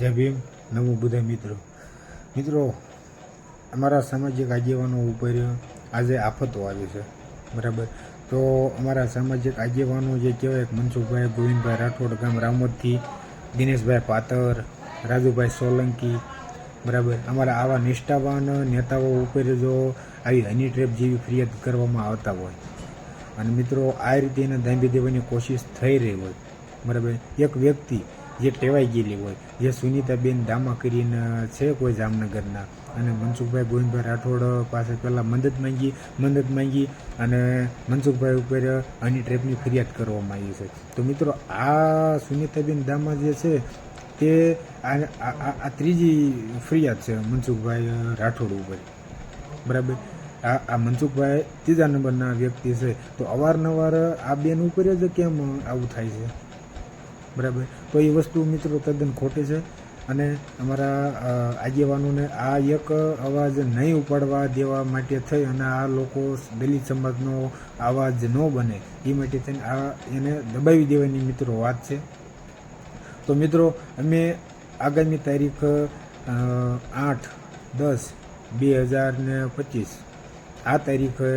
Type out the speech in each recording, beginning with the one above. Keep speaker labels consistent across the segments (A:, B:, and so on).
A: જય ભીમ. નમો બધા મિત્રો. મિત્રો, અમારા સામાજિક આગેવાનો ઉપર આજે આફતો આવી છે. બરાબર. તો અમારા સામાજિક આગેવાનો જે કહેવાય મનસુખભાઈ, ગોવિંદભાઈ રાઠોડ ગામ રામોદથી, દિનેશભાઈ પાતર, રાજુભાઈ સોલંકી, બરાબર. અમારા આવા નિષ્ઠાવાન નેતાઓ ઉપર જો આવી હની ટ્રેપ જેવી ફરિયાદ કરવામાં આવતા હોય. અને મિત્રો, આ રીતે એને દાંબી દેવાની કોશિશ થઈ રહી હોય. બરાબર. એક વ્યક્તિ જે ટેવાઈ ગયેલી હોય, જે સુનિતાબેન દામા કરીને છે કોઈ જામનગરના. અને મનસુખભાઈ ગોવિંદભાઈ રાઠોડ પાસે પહેલાં મદદ માંગી મદદ માંગી અને મનસુખભાઈ ઉપર આની ટ્રેપની ફરિયાદ કરવામાં આવી છે. તો મિત્રો, આ સુનિતાબેન દામા જે છે, તે આ ત્રીજી ફરિયાદ છે મનસુખભાઈ રાઠોડ ઉપર. બરાબર? આ આ મનસુખભાઈ ત્રીજા નંબરના વ્યક્તિ છે. તો અવારનવાર આ બેન ઉપર જ કેમ આવું થાય છે? બરાબર. તો એ વસ્તુ મિત્રો તદ્દન ખોટી છે અને અમારા આગેવાનોને આ એક અવાજ નહીં ઉપાડવા દેવા માટે થઈ અને આ લોકો દલિત સમાજનો અવાજ ન બને. એ માટે થઈને આ એને દબાવી દેવાની મિત્રો વાત છે. તો મિત્રો, અમે આગામી તારીખ આઠ દસ બે હજાર ને પચીસ, આ તારીખે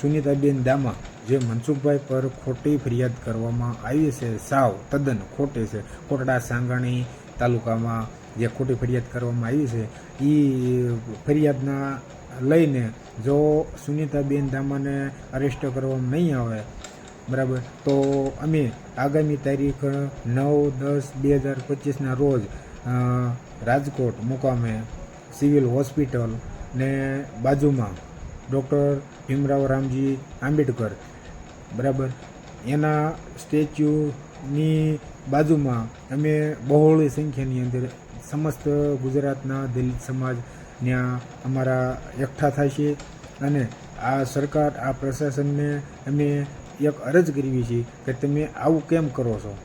A: સુનિતાબેન દામા જે મનસુખભાઈ પર ખોટી ફરિયાદ કરવામાં આવી છે, સાવ તદ્દન ખોટી છે. કોટડા સાંગાણી તાલુકામાં જે ખોટી ફરિયાદ કરવામાં આવી છે એ ફરિયાદના લઈને જો સુનિતાબેન દામાને અરેસ્ટ કરવામાં નહીં આવે, બરાબર, તો અમે આગામી તારીખ નવ દસ બે હજાર પચીસના રોજ રાજકોટ મુકામે સિવિલ હોસ્પિટલ ને બાજુમાં ડૉક્ટર ભીમરાવ રામજી આંબેડકર બરાબર? એના સ્ટેચ્યુની બાજુમાં અમે બહોળી સંખ્યાની અંદર સમસ્ત ગુજરાતના દલિત સમાજ ત્યાં અમારા એકઠા થાય છે અને આ સરકાર, આ પ્રશાસનને અમે એક અરજ કરવી છે કે તમે આવું કેમ કરો છો?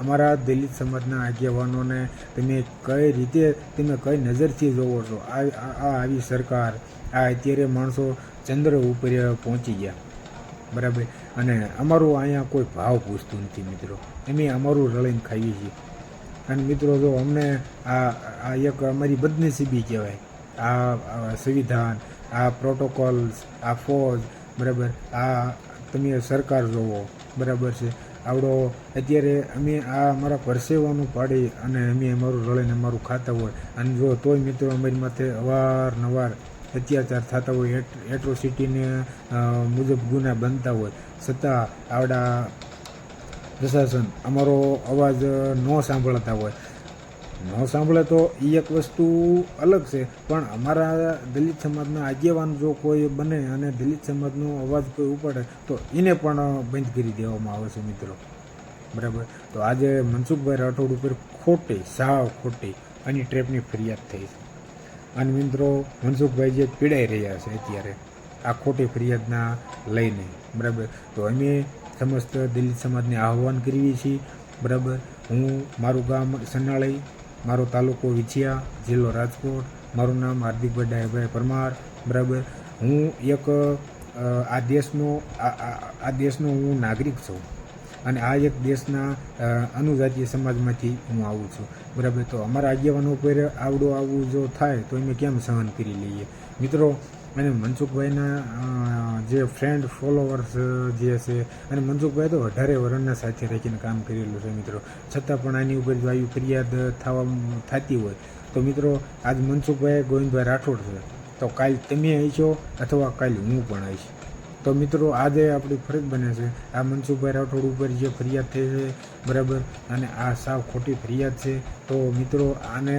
A: અમારા દલિત સમાજના આગેવાનોને તમે કઈ રીતે, તમે કઈ નજરથી જોવો છો? આ આવી સરકાર, આ અત્યારે માણસો ચંદ્ર ઉપર પહોંચી ગયા. બરાબર? અને અમારું અહીંયા કોઈ ભાવ પૂછતું નથી મિત્રો. અમે અમારું રળીને ખાઈએ છીએ. અને મિત્રો જો અમને આ આ એક અમારી બદનસીબી કહેવાય. આ સંવિધાન, આ પ્રોટોકોલ્સ, આ ફોજ, બરાબર? આ તમે સરકાર જોવો, બરાબર છે? આવડો, અત્યારે અમે આ અમારા પરસેવાનું પાડી અને અમે અમારું રળીને અમારું ખાતા હોય. અને જો તોય મિત્રો અમારી માથે અવારનવાર અત્યાચાર થતા હોય એટ્રોસિટીને મુજબ ગુના બનતા હોય. છતાં આવડા પ્રશાસન અમારો અવાજ ન સાંભળતા હોય. ન સાંભળે તો એ એક વસ્તુ અલગ છે, પણ અમારા દલિત સમાજના આગેવાન જો કોઈ બને અને દલિત સમાજનો અવાજ કોઈ ઉપાડે, તો એને પણ બંધ કરી દેવામાં આવે છે મિત્રો. બરાબર? તો આજે મનસુખભાઈ રાઠોડ ઉપર ખોટી, સાવ ખોટી, આની ટ્રેપની ફરિયાદ થઈ છે. અને મિત્રો, મનસુખભાઈ જે પીડાઈ રહ્યા છે અત્યારે, આ ખોટી ફરિયાદના લઈને, બરાબર? તો અમે સમસ્ત દલિત સમાજને આહવાન કરીએ છીએ, બરાબર? હું, મારું ગામ સનાળી, મારો તાલુકો વિછિયા, જિલ્લો રાજકોટ, મારું નામ હાર્દિકભાઈ ડાયાભાઈ પરમાર, બરાબર? હું એક આ દેશનો આ દેશનો હું નાગરિક છું. અને આ એક દેશના અનુજાતીય સમાજમાંથી હું આવું છું. બરાબર? તો અમારા આગેવાનો ઉપર આવડું આવવું જો થાય, તો અમે કેમ સહન કરી લઈએ? મિત્રો, અને મનસુખભાઈના જે ફ્રેન્ડ ફોલોવર્સ જે છે, અને મનસુખભાઈ તો અઢારે વર્ષના સાથે રાખીને કામ કરેલું છે મિત્રો. છતાં પણ આની ઉપર જો આવી ફરિયાદ થવા, થતી હોય, તો મિત્રો, આજ મનસુખભાઈ ગોવિંદભાઈ રાઠોડ છે. તો કાલ તમે આવીશો, અથવા કાલ હું પણ આવીશ? તો મિત્રો, આજે આપણી ફરજ બને છે. આ મનસુખભાઈ રાઠોડ ઉપર જે ફરિયાદ થઈ છે, બરાબર? અને આ સાવ ખોટી ફરિયાદ છે. તો મિત્રો, આને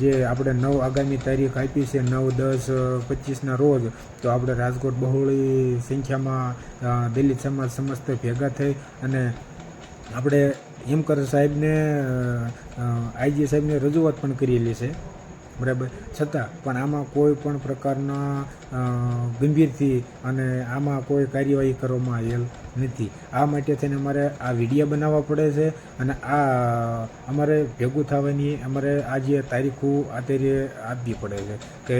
A: જે આપણે નવ આગામી તારીખ આપી છે, નવ, દસ, પચીસના રોજ, તો આપણે રાજકોટ બહોળી સંખ્યામાં દલિત સમાજ સમસ્ત ભેગા થઈ અને આપણે હેમકર સાહેબને આઈજી સાહેબને રજૂઆત પણ કરેલી છે. બરાબર? છતાં પણ આમાં કોઈ પણ પ્રકારના ગંભીરથી અને આમાં કોઈ કાર્યવાહી કરવામાં આવેલ નથી. આ માટે થઈને અમારે આ વીડિયો બનાવવા પડે છે અને આ અમારે ભેગું થવાની અમારે આ જે તારીખો અત્યારે આપવી પડે છે કે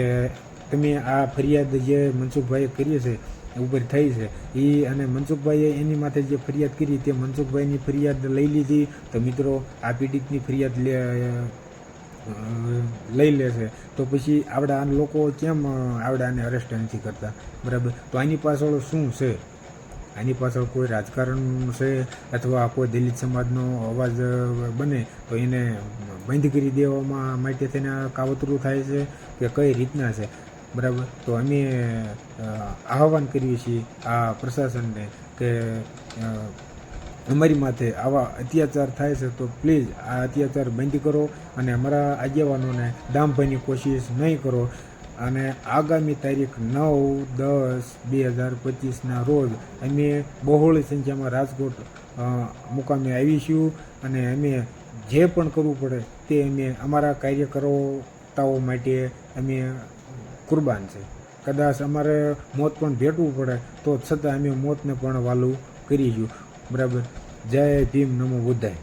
A: તમે આ ફરિયાદ જે મનસુખભાઈએ કરી છે ઉપર થઈ છે એ અને મનસુખભાઈએ એની માથે જે ફરિયાદ કરી તે મનસુખભાઈની ફરિયાદ લઈ લીધી. તો મિત્રો, આ પીડિતની ફરિયાદ લે લઈ લેશે તો પછી આવડા લોકો કેમ આવડાને અરેસ્ટ નથી કરતા? બરાબર? તો આની પાછળ શું છે? આની પાછળ કોઈ રાજકારણ છે અથવા કોઈ દલિત સમાજનો અવાજ બને તો એને બંધ કરી દેવામાં માટે આ કાવતરું થાય છે કે કઈ રીતના છે? બરાબર? તો અમે આહવાન કરીએ છીએ આ પ્રશાસનને કે અમારી માથે આવા અત્યાચાર થાય છે તો પ્લીઝ આ અત્યાચાર બંધ કરો અને અમારા આગેવાનોને દામભાઈની કોશિશ નહીં કરો. અને આગામી તારીખ નવ દસ બે હજાર પચીસના રોજ અમે બહોળી સંખ્યામાં રાજકોટ મુકામે આવીશું અને અમે જે પણ કરવું પડે તે અમે અમારા કાર્યકર્તાઓ માટે અમે કુરબાન છે. કદાચ અમારે મોત પણ ભેટવું પડે તો છતાં અમે મોતને પણ વાલું કરીશું. બરાબર. જય ભીમ નમો બુદ્ધાય.